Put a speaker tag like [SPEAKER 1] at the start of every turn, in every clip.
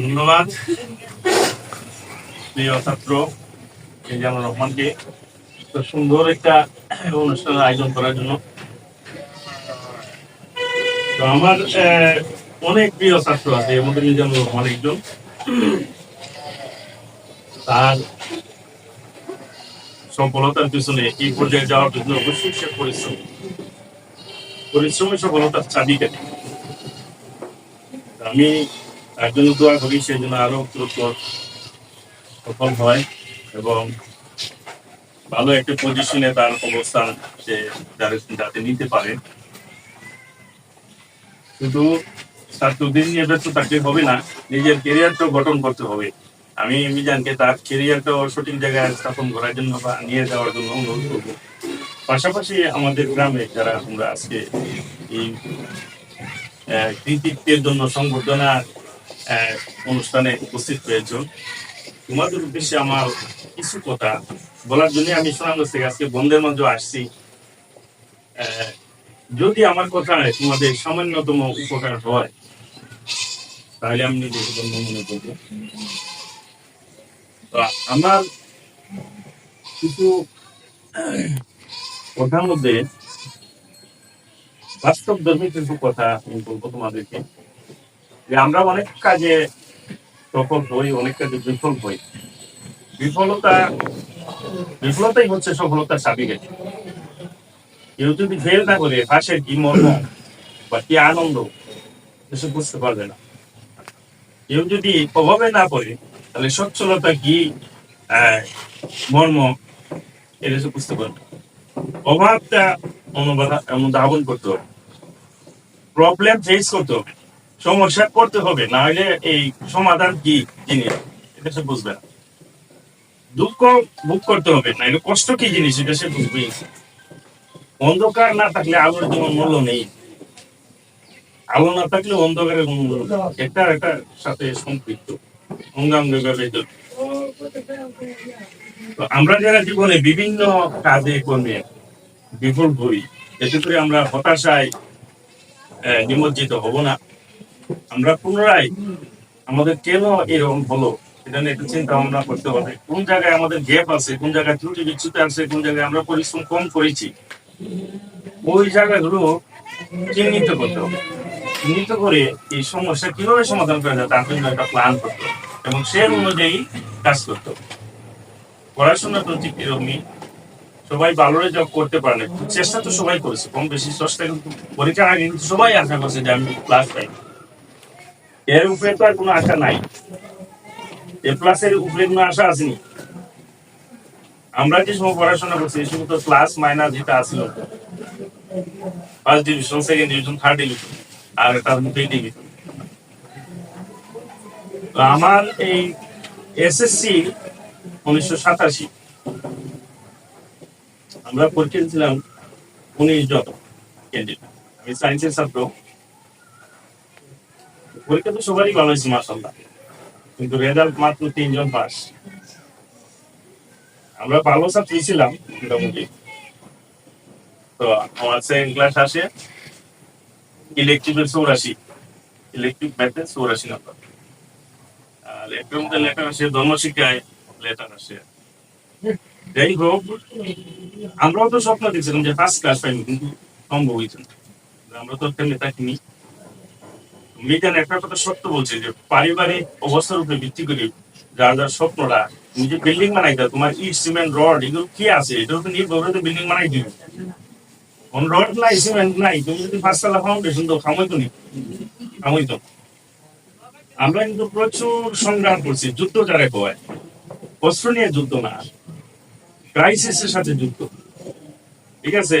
[SPEAKER 1] ধন্যবাদ। প্রিয় ছাত্র মিজানুর রহমানকে সুন্দর একটা অনুষ্ঠানের আয়োজন করার জন্য। আমার অনেক প্রিয় ছাত্র আছে, এর মধ্যে মিজানুর রহমান একজন। তার সফলতার পিছনে এই পর্যায়ে যাওয়ার জন্য অবশ্যই সে পরিশ্রম। পরিশ্রমের সফলতার চাবিকাঠি। আমি তার জন্য দোয়া করি সেই জন্য আরও দ্রুত সফল হয় এবং ভালো একটা পজিশনে তার অবস্থান যার- যাতে নিতে পারে। শুধু ছাত্রদের নিয়ে ব্যস্ত থাকলে হবে না, নিজের কেরিয়ারটাও গঠন করতে হবে। আমি মিজানকে তার কেরিয়ারটাও সঠিক জায়গায় স্থাপন করার জন্য বা নিয়ে যাওয়ার জন্য অনুরোধ করব। পাশাপাশি আমাদের গ্রামে যারা আমরা আজকে এই কৃতিত্বের জন্য সংবর্ধনা অনুষ্ঠানে উপস্থিত হয়েছ তোমাদের উদ্দেশ্যে আমার কিছু কথা বলার জন্য আমি সুনামগঞ্জ থেকে আজকে বন্ধের মধ্যে আসছি। যদি আমার কথায় তোমাদের সামান্যতম উপকার হয়, তাহলে আমি নিজেকে ধন্য মনে করব। আমার কিছু কথার মধ্যে বাস্তব ধর্মী কিছু কথা আমি বলব তোমাদেরকে। যে আমরা অনেক কাজে সফল হই, অনেক কাজে বিফল হই। বিফলতা, বিফলতাই হচ্ছে সফলতার চাবিকাঠি কেউ যদি ফেল না করে পাশের কি মর্ম বা কি আনন্দ এসব বুঝতে পারবে না। কেউ যদি প্রভাবে না পড়ে, তাহলে সচ্ছলতা কি মর্ম, এটা সে বুঝতে পারবে অভাবটা অনুবাদ- অনুধাবন করতে হবে। প্রবলেম ফেস করতে হবে। সমস্যা করতে হবে না হলে এই সমাধান কি জিনিস? এটা সে বুঝবে না। দুঃখ ভোগ করতে হবে না এটা কষ্ট কি জিনিস? এটা সে বুঝবে অন্ধকার না থাকলে আলোর যেমন মূল্য নেই। আলো না থাকলে অন্ধকারের কোনো মূল্য। একটা একটা সাথে সম্পৃক্ত। অঙ্গাঙ্গভাবে তো আমরা যারা জীবনে বিভিন্ন কাজে কর্মে বিফল হই, এতে করে আমরা হতাশায় নিমজ্জিত হব না। আমরা পুনরায় আমাদের কেন এরকম হলো? এটা নিয়ে একটু চিন্তা ভাবনা করতে হবে। কোন জায়গায় আমাদের গ্যাপ আছে, কোন জায়গায় ত্রুটি বিচ্যুতি আছে, কোন জায়গায় আমরা পরিশ্রম কম করেছি, ওই জায়গাগুলো চিহ্নিত করতে হবে। চিহ্নিত করে এই সমস্যা কীভাবে সমাধান করা যায় তার জন্য একটা প্ল্যান করতে এবং সে অনুযায়ী কাজ করতে হবে। পড়াশোনা তো ঠিক এরকমই। সবাই ভালো জব করতে পারে চেষ্টা তো সবাই করেছে। কম বেশি চেষ্টা কিন্তু পরীক্ষার আগে কিন্তু সবাই আশা করছে যে আমি ক্লাস পাই এর উপরে তো আর কোনো আশা নাই। এ প্লাসের উপরে কোনো আশা আসেনি। আমরা যে সময় পড়াশোনা করছি? এই তো ক্লাস মাইনাস যেটা আসলো first division second division third division আর তার মধ্যে ডিভিশন আমার এই এসএসসি উনিশশো সাতাশি। আমরা পরীক্ষা দিয়েছিলাম উনিশ জন ক্যান্ডিডেট আমি সায়েন্সের ছাত্র। পরীক্ষা তো সবারই ভালো হয়েছে মাসাল্লাহ কিন্তু রেজাল্ট মাত্র তিনজন পাস আমরা ভালো ছাত্র ছিলাম মোটামুটি। তো আমার সেকেন্ড ক্লাস আসে ইলেকট্রিকের চৌরাশি। ইলেকট্রিক ম্যাথে চৌরাশি নাম্বার আর একটা মধ্যে লেটার আসে, ধর্মশিক্ষায় লেটার আসে। যাই হোক, আমরাও তো স্বপ্ন দেখছিলাম যে ফার্স্ট ক্লাস পাইনি, কিন্তু সম্ভব হয়েছে। আমরা তো তেমনি থাকিনি মিজান একটা কথা সত্য বলছে যে পারিবারিক অবস্থার উপরে ভিত্তি করে যার যার স্বপ্নটা যে বিল্ডিং বানাই দাও তোমার ইট সিমেন্ট রড এগুলো কি আছে? এটাও তো নির্ভর তো বিল্ডিং বানাই দিবে। কোন রড নাই সিমেন্ট নাই, তুমি যদি পাঁচতলা ফাউন্ডেশন তো নি আমরা কিন্তু প্রচুর সংগ্রাম করছি, যুদ্ধ যারা হয় অস্ত্র নিয়ে যুদ্ধ না ক্রাইসিসের সাথে যুক্ত ঠিক আছে?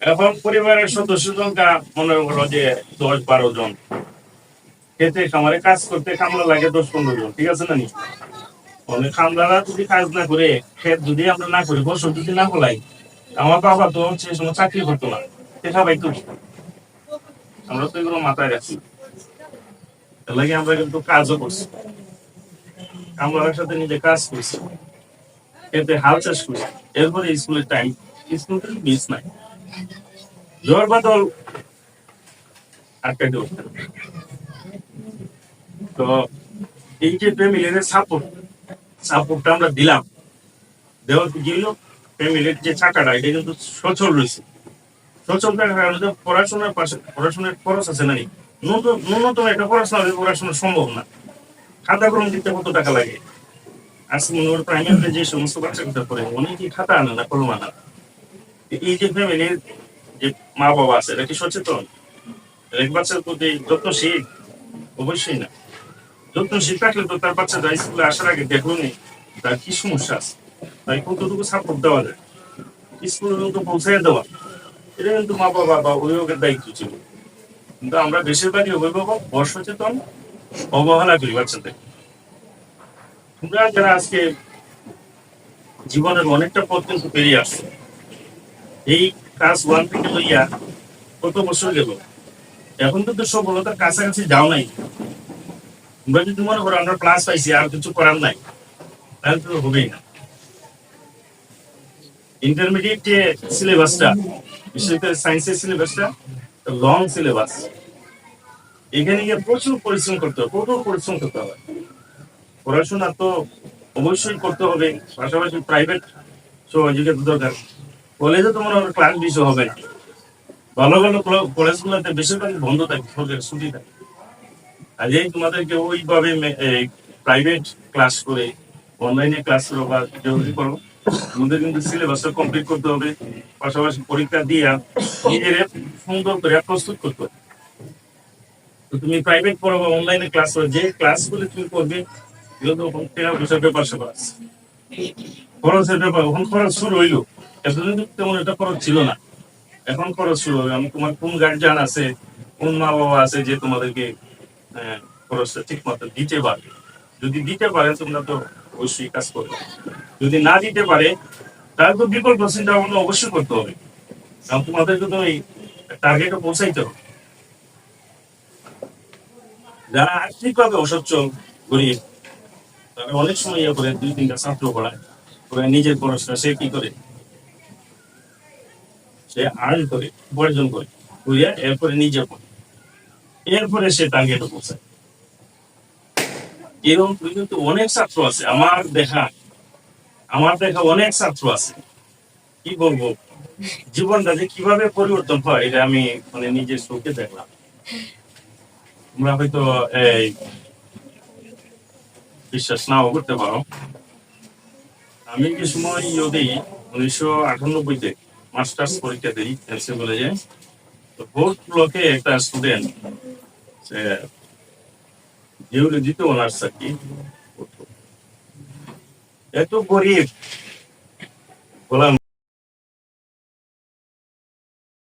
[SPEAKER 1] এখন পরিবারের সদস্য সংখ্যা মনে করো যে দশ বারো জন। খেতে, খামারে কাজ করতে কামলা লাগে দশ পনেরো জন, ঠিক আছে না নি? মানে কামলারা যদি কাজ না করে ক্ষেত যদি আমরা না করি, বছর যদি না ফলাই, আমার বাবা তো সে সময় চাকরি করতো না দেখা পাইতো আমরা তো এগুলো মাথায় রাখছি এর লাগে আমরা কিন্তু কাজও করছি। কামলার সাথে নিজে কাজ করছি। এতে হাল চাষ করছি। এরপরে স্কুলের টাইম স্কুল মিস নাই। ঝড় বাদল। আটকাইতে পারতেন তো এই যে ফ্যামিলির সাপোর্ট সাপোর্টটা আমরা দিলাম। দেওয়ার হলো ফ্যামিলির যে চাকাটা, এটা কিন্তু সচল রয়েছে। সচল থাকার কারণে পড়াশোনার পাশে, পড়াশোনার খরচ আছে নাই। ন্যূনতম একটা পড়াশোনা পড়াশোনা সম্ভব না। খাতা কলম দিতে কত টাকা লাগে? আজকে করেন প্রাইমারিতে যে সমস্ত বাচ্চাগুলো পড়ে, অনেকেই খাতা আনে না, কলম আনা এই যে ফ্যামিলির যে মা বাবা আছে কি সচেতন? বাচ্চার প্রতি যত্নশীল? অবশ্যই না। যত্নশীল থাকলে তো তার স্কুলে আসার আগে তার কি সমস্যা আছে। তাই কতটুকু সাপোর্ট দেওয়া যায়? স্কুলে কিন্তু দেওয়া। এটা কিন্তু মা বাবা বা অভিভাবকের দায়িত্ব ছিল। কিন্তু আমরা বেশিরভাগই অভিভাবক অসচেতন, অবহেলা করি বাচ্চাদের। তোমরা যারা আজকে জীবনের অনেকটা পথ কিন্তু পেরিয়ে আসছে এই ক্লাস ওয়ান থেকে লইয়া কত বছর গেল? এখন কিন্তু সফলতার কাছাকাছি যাও নাই। তোমরা যদি মনে করো আমরা ক্লাস পাইছি, আর কিছু করার নাই, তাহলে তো হবেই না। ইন্টারমিডিয়েট যে সিলেবাসটা বিশেষ করে সায়েন্সের সিলেবাসটা লং সিলেবাস এখানে গিয়ে প্রচুর পরিশ্রম করতে হবে, প্রচুর পরিশ্রম করতে হবে। পড়াশোনা তো অবশ্যই করতে হবে, পাশাপাশি প্রাইভেট সহযোগিতা দরকার। কলেজে তো মনে ক্লাস বিষয় হবে না। ভালো ভালো কলেজগুলোতে বেশিরভাগ বন্ধ থাকে, সরকারি ছুটি থাকে। আর এই তোমাদেরকে ওইভাবে প্রাইভেট ক্লাস করে অনলাইনে ক্লাস করো বা জরুরি করো। তোমাদের কিন্তু সিলেবাসটা কমপ্লিট করতে হবে। পাশাপাশি পরীক্ষা দিয়ে নিজের সুন্দর করে প্রস্তুত করতে হবে। তো তুমি প্রাইভেট পড়ো বা অনলাইনে ক্লাস করো, যে ক্লাস ক্লাসগুলো তুমি করবে এগুলো তো ওখান থেকে ব্যাপার স্যাপার আছে। খরচের ব্যাপার ওখান খরচ শুরু হইল। তেমন খরচ ছিল না। এখন খরচ শুরু হবে। আমি তোমার কোন গার্জিয়ান আছে, কোন মা বাবা আছে যে তোমাদেরকে খরচটা ঠিক মতো দিতে পারবে যদি দিতে পারে, তোমরা তো অবশ্যই কাজ করবে। যদি না দিতে পারে, তাহলে তো বিকল্প চিন্তা ভাবনা অবশ্যই করতে হবে। কারণ তোমাদেরকে তো টার্গেটে পৌঁছাইতে হবে। যারা আর্থিকভাবে অসচ্ছল, গরিব, তারা অনেক সময় ইয়ে করে দুই তিনটা ছাত্র পড়ায়। নিজের পড়াশোনা সে কি করে? সে আর্ন করে উপার্জন করে করিয়া এরপরে নিজে পড়ে এরপরে সে টার্গেটে পৌঁছায়। এরকম কিন্তু অনেক ছাত্র আছে, আমার দেখা আমার দেখা অনেক ছাত্র আছে। কি বলব? জীবনটা যে কীভাবে পরিবর্তন হয়, এটা আমি মানে নিজের চোখে দেখলাম। তোমরা হয়তো, এই, বিশ্বাস নাও, করতে পারো। আমি যে সময় যদি উনিশশো আটানব্বইতে মাস্টার্স পরীক্ষা দিই এসে কলেজে তো ভোট ব্লকে একটা স্টুডেন্ট সে জিওলজিতে অনার্স আর কি। এত গরিব বললাম